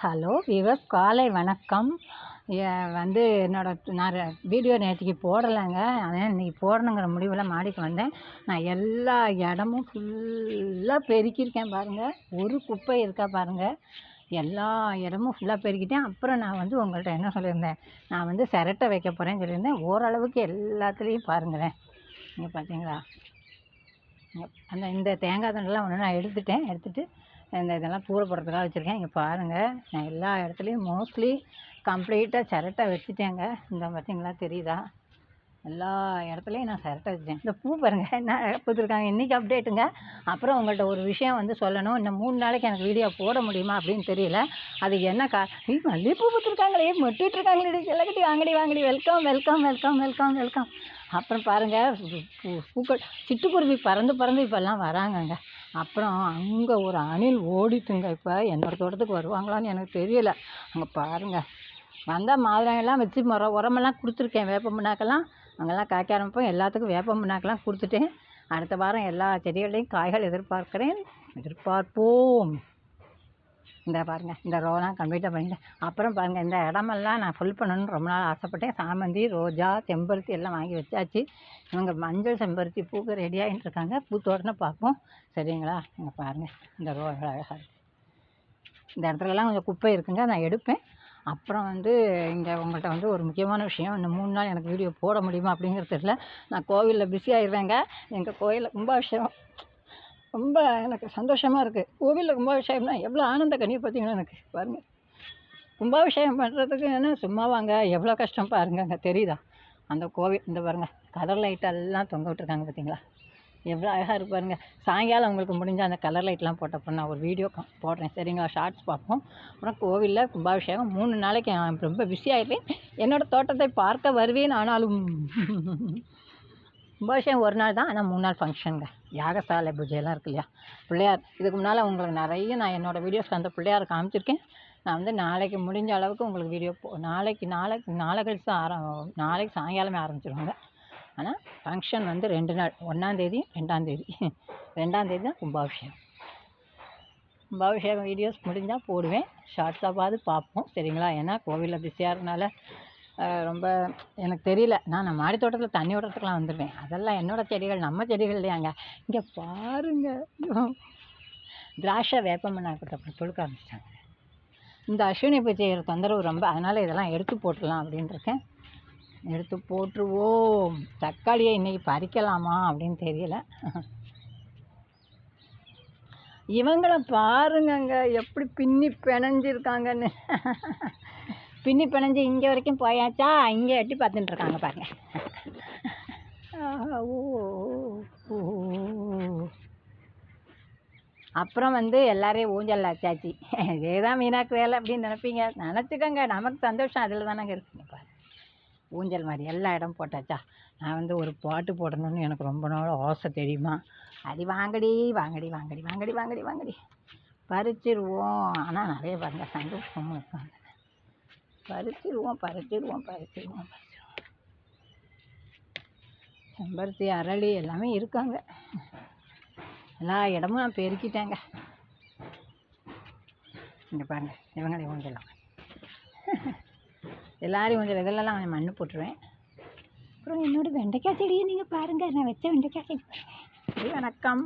Hello விவஸ் காலை வணக்கம். வந்து என்னோட நான் வீடியோ நேற்றுக்கு போடலைங்க. ஆனால் இன்றைக்கி போடணுங்கிற முடிவில் மாடிக்கு வந்தேன். நான் எல்லா இடமும் ஃபுல்லாக பெருக்கியிருக்கேன் பாருங்கள் ஒரு குப்பை இருக்கா பாருங்கள் எல்லா இடமும் ஃபுல்லாக பெருக்கிட்டேன். அப்புறம் நான் வந்து உங்கள்கிட்ட என்ன சொல்லியிருந்தேன்? நான் வந்து சிரட்டை வைக்க போகிறேன்னு சொல்லியிருந்தேன். ஓரளவுக்கு எல்லாத்துலேயும் பாருங்களேன். இங்கே பார்த்தீங்களா அந்த இந்த தேங்காய் தண்டெல்லாம் ஒன்று நான் எடுத்துட்டேன். எடுத்துகிட்டு இந்த இதெல்லாம் கூரை போடுறதுக்காக வச்சுருக்கேன். இங்கே பாருங்கள் நான் எல்லா இடத்துலையும் மோஸ்ட்லி கம்ப்ளீட்டாக சிரட்டை வச்சுட்டேங்க. இந்த பார்த்தீங்களா தெரியுதா? எல்லா இடத்துலையும் நான் சிரட்டை வச்சுட்டேன். இந்த பூ பாருங்கள் என்ன கொடுத்துருக்காங்க? இன்றைக்கி அப்டேட்டுங்க அப்புறம் உங்கள்கிட்ட ஒரு விஷயம் வந்து சொல்லணும். இன்னும் மூணு நாளைக்கு எனக்கு வீடியோ போட முடியுமா அப்படின்னு தெரியல. அது என்ன கா ஐய் மல்லிகைப்பூ கொடுத்துருக்காங்களே. மொட்டிட்டு எல்லாக்கிட்டையும் வாங்கடி வாங்கடி. Welcome welcome welcome welcome welcome அப்புறம் பாருங்கள் பூக்கள் சிட்டுக்குருவி பறந்து பறந்து இப்போல்லாம் வராங்கங்க. அப்புறம் அங்கே ஒரு அணில் ஓடிட்டுங்க இப்போ. என்னோடய தோட்டத்துக்கு வருவாங்களான்னு எனக்கு தெரியல. அங்கே பாருங்கள் வந்தால் மாதுளையெல்லாம் வச்சு மரம் உரமெல்லாம் கொடுத்துருக்கேன் வேப்ப முன்னாக்கெல்லாம் அங்கெல்லாம் காய்க்க ஆரம்பிப்போம். எல்லாத்துக்கும் வேப்ப முன்னாக்கெல்லாம் கொடுத்துட்டேன். அடுத்த வாரம் எல்லா செடிகளையும் காய்கள் எதிர்பார்க்கிறேன். எதிர்பார்ப்போம். இந்த பாருங்கள் இந்த ரோலாம் கம்ப்ளீட்டாக பண்ணிட்டேன் அப்புறம் பாருங்கள் இந்த இடமெல்லாம் நான் ஃபுல் பண்ணணும்னு ரொம்ப நாள் ஆசைப்பட்டேன். சாமந்தி ரோஜா செம்பருத்தி எல்லாம் வாங்கி வச்சாச்சு. இவங்க மஞ்சள் செம்பருத்தி பூக்கு ரெடி ஆகிட்டு இருக்காங்க. பூத்தோடனே பார்ப்போம். சரிங்களா? இங்கே பாருங்கள் இந்த ரோ அழகாக இந்த இடத்துலலாம் கொஞ்சம் குப்பை இருக்குங்க நான் எடுப்பேன். அப்புறம் வந்து இங்கே உங்கள்கிட்ட வந்து ஒரு முக்கியமான விஷயம் இந்த மூணு நாள் எனக்கு வீடியோ போட முடியுமா அப்படிங்கிறது தெரியல. நான் கோவிலில் பிஸி ஆயிடுவேங்க. எங்கள் கோயிலில் கும்பாபிஷேகம். ரொம்ப எனக்கு சந்தோஷமாக இருக்குது கோவிலில் கும்பாபிஷேகம்னா எவ்வளோ ஆனந்த கண்ணீர் பார்த்தீங்கன்னா எனக்கு பாருங்கள் கும்பாபிஷேகம் பண்ணுறதுக்கு என்ன சும்மா வாங்க எவ்வளோ கஷ்டம் பாருங்க அங்கே தெரியுதா? அந்த கோவில் இந்த பாருங்கள் கலர் லைட்டெல்லாம் தொங்க விட்டுருக்காங்க பார்த்தீங்களா எவ்வளோ அழகாக இருப்பாருங்க சாயங்காலம் உங்களுக்கு முடிஞ்ச அந்த கலர் லைட்லாம் போட்டப்போ நான் ஒரு வீடியோ போடுறேன். சரிங்களா? ஷார்ட்ஸ் பார்ப்போம். அப்புறம் கோவிலில் கும்பாபிஷேகம் மூணு நாளைக்கு ரொம்ப பிஸி ஆகிடுவேன் என்னோடய தோட்டத்தை பார்க்க வருவேன் ஆனாலும். கும்பாபிஷேகம் ஒரு நாள் தான் ஆனால் மூணு நாள் ஃபங்க்ஷனுங்க யாகசாலை பூஜையெல்லாம் இருக்கு இல்லையா? பிள்ளையார் இதுக்கு முன்னால் உங்களுக்கு நிறைய நான் என்னோடய வீடியோஸ் அந்த பிள்ளையார் காமிச்சிருக்கேன். நான் வந்து நாளைக்கு முடிஞ்ச அளவுக்கு உங்களுக்கு வீடியோ போ நாளைக்கு நாளைக்கு நாளை கழிச்சு ஆர நாளைக்கு சாயங்காலமே ஆரம்பிச்சிருவாங்க. ஆனால் ஃபங்க்ஷன் வந்து ரெண்டு நாள் ஒன்றாந்தேதி ரெண்டாந்தேதி ரெண்டாந்தேதி தான் கும்பாபிஷேகம். கும்பாபிஷேகம் வீடியோஸ் முடிஞ்சால் போடுவேன். ஷார்ட்ஸாக பார்ப்போம் சரிங்களா? ஏன்னா கோவிலில் பிஸியாக இருந்தனால ரொம்ப எனக்கு தெரியல. நான் நான் மாடி தோட்டத்தில் தண்ணி விடுறதுக்குலாம் வந்துடுவேன் அதெல்லாம் என்னோடய செடிகள் நம்ம செடிகள் இல்லையாங்க. இங்கே பாருங்கள் திராட்சை வேப்பமண்ணா இருக்கட்டும் அப்படி தொழுக்க ஆரம்பிச்சிட்டாங்க. இந்த அஸ்வினி பூ செய்கிற தொந்தரவு ரொம்ப அதனால் இதெல்லாம் எடுத்து போட்டுடலாம் அப்படின்னு இருக்கேன் எடுத்து போட்டுருவோம். தக்காளியை இன்றைக்கி பறிக்கலாமா அப்படின்னு தெரியல. இவங்களை பாருங்கங்க எப்படி பின்னி பிணைஞ்சிருக்காங்கன்னு. பின்னி பிணைஞ்சு இங்கே வரைக்கும் போயாச்சா? இங்கே எட்டி பார்த்துட்டு இருக்காங்க பாருங்க. ஓ அப்புறம் வந்து எல்லாரையும் ஊஞ்சல் ஆச்சாச்சு இதேதான் மீனாக்கு வேலை அப்படின்னு நினைப்பீங்க. நினச்சிக்கோங்க நமக்கு சந்தோஷம் அதில் தானங்க இருக்குங்க பாரு ஊஞ்சல் மாதிரி எல்லா இடம் போட்டாச்சா? நான் வந்து ஒரு பாட்டு போடணும்னு எனக்கு ரொம்ப நாள் ஆசை தெரியுமா? அடி வாங்கடி வாங்கடி வாங்கடி வாங்கடி வாங்கடி வாங்கடி. பறிச்சிருவோம். ஆனால் நிறைய பாருங்க சந்தோஷமும் இருப்பாங்க. பறிச்சிடுவோம் பறிச்சிடுவோம் பறிச்சிடுவோம் பறிச்சிடுவோம் செம்பருத்தி அரளி எல்லாமே இருக்காங்க. எல்லா இடமும் நான் பெருக்கிட்டேங்க. இங்கே பாருங்க இவங்களே ஊஞ்சலாம். எல்லாரையும் ஊஞ்சல் இதெல்லாம் கொஞ்சம் மண் போட்டுருவேன். அப்புறம் என்னோடய வெண்டைக்காய் செடியை நீங்கள் பாருங்கள் நான் வச்ச வெண்டைக்காய் செடி. பாருங்கள் வணக்கம்.